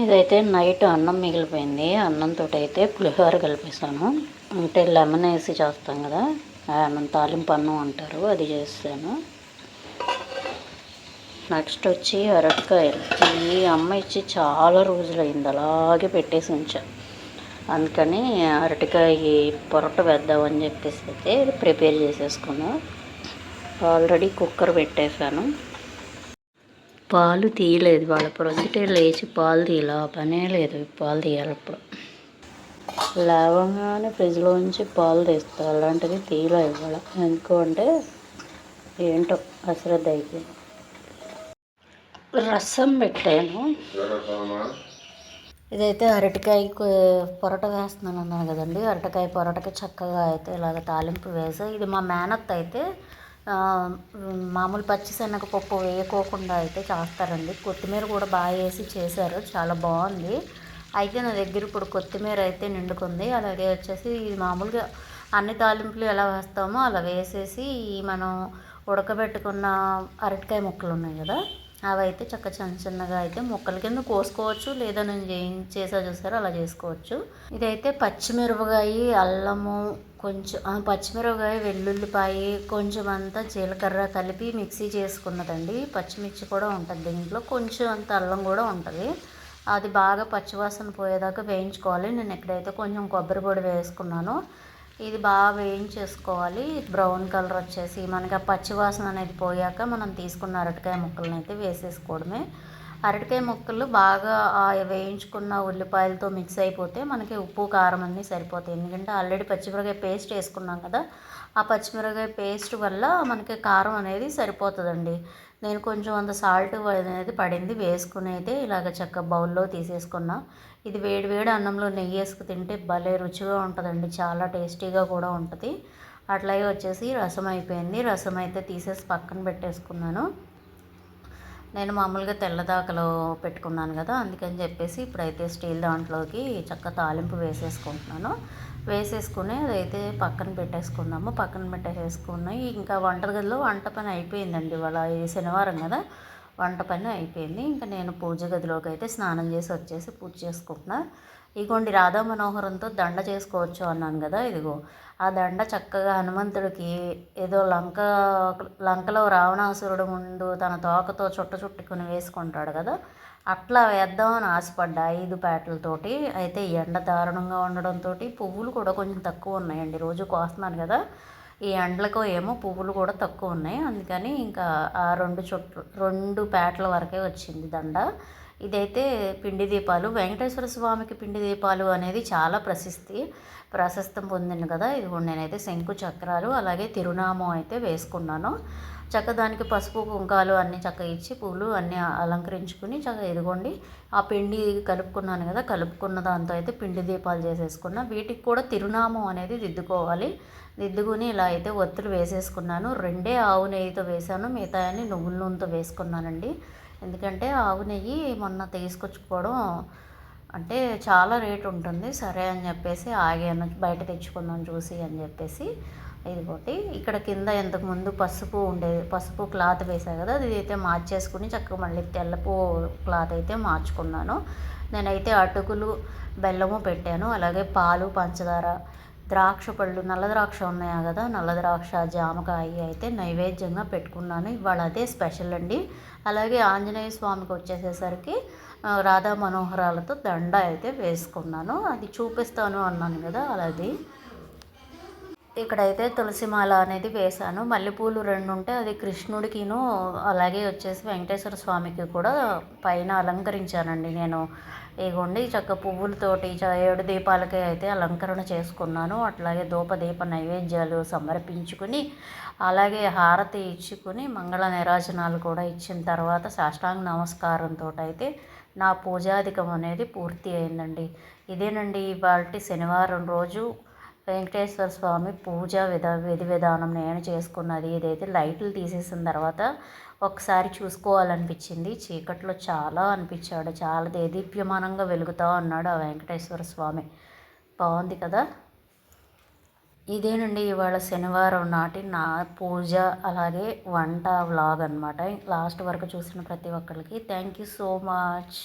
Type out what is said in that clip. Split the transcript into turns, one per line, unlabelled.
ఇదైతే నైట్ అన్నం మిగిలిపోయింది. అన్నంతో అయితే పులిహోర కలిపేసాను అంటే లెమన్ వేసి చేస్తాం కదా అన్నం తాలింపు అన్నం అంటారు అది చేస్తాను. నెక్స్ట్ వచ్చి అరటికాయలు. ఈ అమ్మ ఇచ్చి చాలా రోజులైంది అలాగే పెట్టేసి ఉంచా. అందుకని అరటికాయ పొరట వేద్దామని చెప్పేసి అయితే ప్రిపేర్ చేసేసుకున్నాను ఆల్రెడీ కుక్కర్ పెట్టేశాను. పాలు తీయలేదు వాళ్ళ ప్రొద్దుటే లేచి పాలు తీయాలి. పనే లేదు పాలు తీయాలి ఇప్పుడు లేవగానే ఫ్రిడ్జ్లోంచి పాలు తీస్తా అలాంటిది తీయలే ఇవాళ. ఎందుకు అంటే ఏంటో అశ్రద్ధ అయిపోయింది. రసం పెట్టాను. ఇదైతే అరటికాయ పొరట వేస్తున్నాను అన్నాను కదండి. అరటికాయ పొరటకి చక్కగా అయితే ఇలాగ తాలింపు వేసి ఇది మా మేనత్ అయితే మామూలు పచ్చిశనగపప్పు వేయకోకుండా అయితే చేస్తారండి. కొత్తిమీర కూడా బాగా వేసి చేశారు. చాలా బాగుంది. అయితే నా దగ్గర ఇప్పుడు కొత్తిమీర అయితే నిండుకుంది. అలాగే వచ్చేసి మామూలుగా అన్ని తాలింపులు ఎలా వేస్తామో అలా వేసేసి మనం ఉడకబెట్టుకున్న అరటికాయ ముక్కలు ఉన్నాయి కదా అవి అయితే చక్క చిన్న చిన్నగా అయితే ముక్కల కింద కోసుకోవచ్చు. లేదా నేను ఏం చేసా చూసారో? అలా చేసుకోవచ్చు. ఇదైతే పచ్చిమిరపకాయ అల్లము కొంచెం పచ్చిమిరపకాయ వెల్లుల్లిపాయ కొంచెం అంతా జీలకర్ర కలిపి మిక్సీ చేసుకున్నదండి. పచ్చిమిర్చి కూడా ఉంటుంది దీంట్లో. కొంచెం అంత అల్లం కూడా ఉంటుంది. అది బాగా పచ్చివాసన పోయేదాకా వేయించుకోవాలి. నేను ఎక్కడైతే కొంచెం కొబ్బరి పొడి వేసుకున్నానో ఇది బాగా వేయించేసుకోవాలి బ్రౌన్ కలర్ వచ్చేసి మనకి ఆ పచ్చివాసన అనేది పోయాక మనం తీసుకున్న అరటికాయ ముక్కలను అయితే వేసేసుకోవడమే. అరటికాయ ముక్కలు బాగా వేయించుకున్న ఉల్లిపాయలతో మిక్స్ అయిపోతే మనకి ఉప్పు కారం అన్నీ సరిపోతాయి. ఎందుకంటే ఆల్రెడీ పచ్చిమిరకాయ పేస్ట్ వేసుకున్నాం కదా ఆ పచ్చిమిరకాయ పేస్ట్ వల్ల మనకి కారం అనేది సరిపోతుందండి. నేను కొంచెం అంత సాల్ట్ అనేది పడింది వేసుకుని అయితే ఇలాగ చక్క బౌల్లో తీసేసుకున్నా. ఇది వేడి వేడి అన్నంలో నెయ్యి వేసుకు తింటే భలే రుచిగా ఉంటుందండి చాలా టేస్టీగా కూడా ఉంటుంది. అట్లాగే వచ్చేసి రసం అయిపోయింది రసం అయితే తీసేసి పక్కన పెట్టేసుకున్నాను. నేను మామూలుగా తెల్లదాకలో పెట్టుకున్నాను కదా అందుకని చెప్పేసి ఇప్పుడైతే స్టీల్ దాంట్లోకి చక్క తాలింపు వేసేసుకుంటున్నాను. వేసేసుకుని అదైతే పక్కన పెట్టేసుకున్నాము పక్కన పెట్టేసుకున్నాయి. ఇంకా వంటగదిలో వంట పని అయిపోయిందండి ఇవాళ. శనివారం కదా. వంట పని అయిపోయింది. ఇంకా నేను పూజ గదిలోకి అయితే స్నానం చేసి వచ్చేసి పూజ చేసుకుంటున్నా. ఇగోండి రాధా మనోహరంతో దండ చేసుకోవచ్చు అన్నాను కదా ఇదిగో. ఆ దండ చక్కగా హనుమంతుడికి ఏదో లంక లంకలో రావణాసురుడు ముందు తన తోకతో చుట్ట చుట్టుకుని వేసుకుంటాడు కదా అట్లా వేద్దామని ఆశపడ్డా ఐదు పేటలతోటి అయితే ఎండ దారుణంగా ఉండడంతో పువ్వులు కూడా కొంచెం తక్కువ ఉన్నాయండి. రోజు కోస్తున్నాను కదా ఈ ఎండలకు ఏమో పువ్వులు కూడా తక్కువ ఉన్నాయి. అందుకని ఇంకా ఆ రెండు చుట్టు రెండు పేటల వరకే వచ్చింది దండ. ఇదైతే పిండి దీపాలు. వెంకటేశ్వర స్వామికి పిండి దీపాలు అనేది చాలా ప్రసిద్ధి ప్రశస్తం పొందింది కదా. ఇది నేనైతే శంకు చక్రాలు అలాగే తిరునామం అయితే వేసుకున్నాను. చక్క దానికి పసుపు కుంకాలు అన్నీ చక్క ఇచ్చి పూలు అన్నీ అలంకరించుకుని చక్క ఇదిగోండి ఆ పిండి కలుపుకున్నాను కదా. కలుపుకున్న దాంతో అయితే పిండి దీపాలు చేసేసుకున్నా. వీటికి కూడా తిరునామం అనేది దిద్దుకోవాలి. దిద్దుకుని ఇలా అయితే ఒత్తులు వేసేసుకున్నాను. రెండే ఆవు నెయ్యితో వేసాను మిగతా నువ్వుల నూనెతో వేసుకున్నానండి. ఎందుకంటే ఆవు నెయ్యి మొన్న తీసుకొచ్చుకోవడం అంటే చాలా రేటు ఉంటుంది. సరే అని చెప్పేసి ఆగాను బయట తెచ్చుకుందాం చూసి అని చెప్పేసి ఇదిగోటి ఇక్కడ కింద ఇంతకు ముందు పసుపు ఉండేది పసుపు క్లాత్ వేసా కదా అది అయితే మార్చేసుకుని చక్కగా మళ్ళీ తెల్లపు క్లాత్ అయితే మార్చుకున్నాను. నేనైతే అటుకులు బెల్లము పెట్టాను. అలాగే పాలు పంచదార ద్రాక్ష పళ్ళు నల్ల ద్రాక్ష ఉన్నాయా కదా? నల్ల ద్రాక్ష జామకాయ అయితే నైవేద్యంగా పెట్టుకున్నాను. ఇవాళ అదే స్పెషల్ అండి. అలాగే ఆంజనేయ స్వామికి వచ్చేసేసరికి రాధా మనోహరాలతో దండ అయితే వేసుకున్నాను. అది చూపిస్తాను అన్నాను కదా అలాది ఇక్కడైతే తులసిమాల అనేది వేశాను. మల్లెపూలు రెండు ఉంటే అది కృష్ణుడికిను అలాగే వచ్చేసి వెంకటేశ్వర స్వామికి కూడా పైన అలంకరించానండి నేను. ఇగోండి చక్క పువ్వులతోటి చ- ఏడు దీపాలకి అయితే అలంకరణ చేసుకున్నాను. అట్లాగే ధూపదీప నైవేద్యాలు సమర్పించుకుని అలాగే హారతి ఇచ్చుకుని మంగళ నిరాజనాలు కూడా ఇచ్చిన తర్వాత సాష్టాంగ నమస్కారంతో అయితే నా పూజాధికం అనేది పూర్తి అయిందండి. ఇదేనండి ఇవాళ శనివారం రోజు వెంకటేశ్వర స్వామి పూజ విధ విధి విధానం నేను చేసుకున్నది ఇదైతే లైట్లు తీసేసిన తర్వాత ఒకసారి చూసుకోవాలనిపించింది. చీకట్లో చాలా అనిపించాడు. చాలా దేదీప్యమానంగా వెలుగుతా ఉన్నాడు ఆ వెంకటేశ్వర స్వామి. బాగుంది కదా? ఇదేనండి ఇవాళ శనివారం నాటి నా పూజ అలాగే వంట వ్లాగ్ అనమాట లాస్ట్ వరకు చూసిన ప్రతి ఒక్కరికి థ్యాంక్ యూ సో మచ్.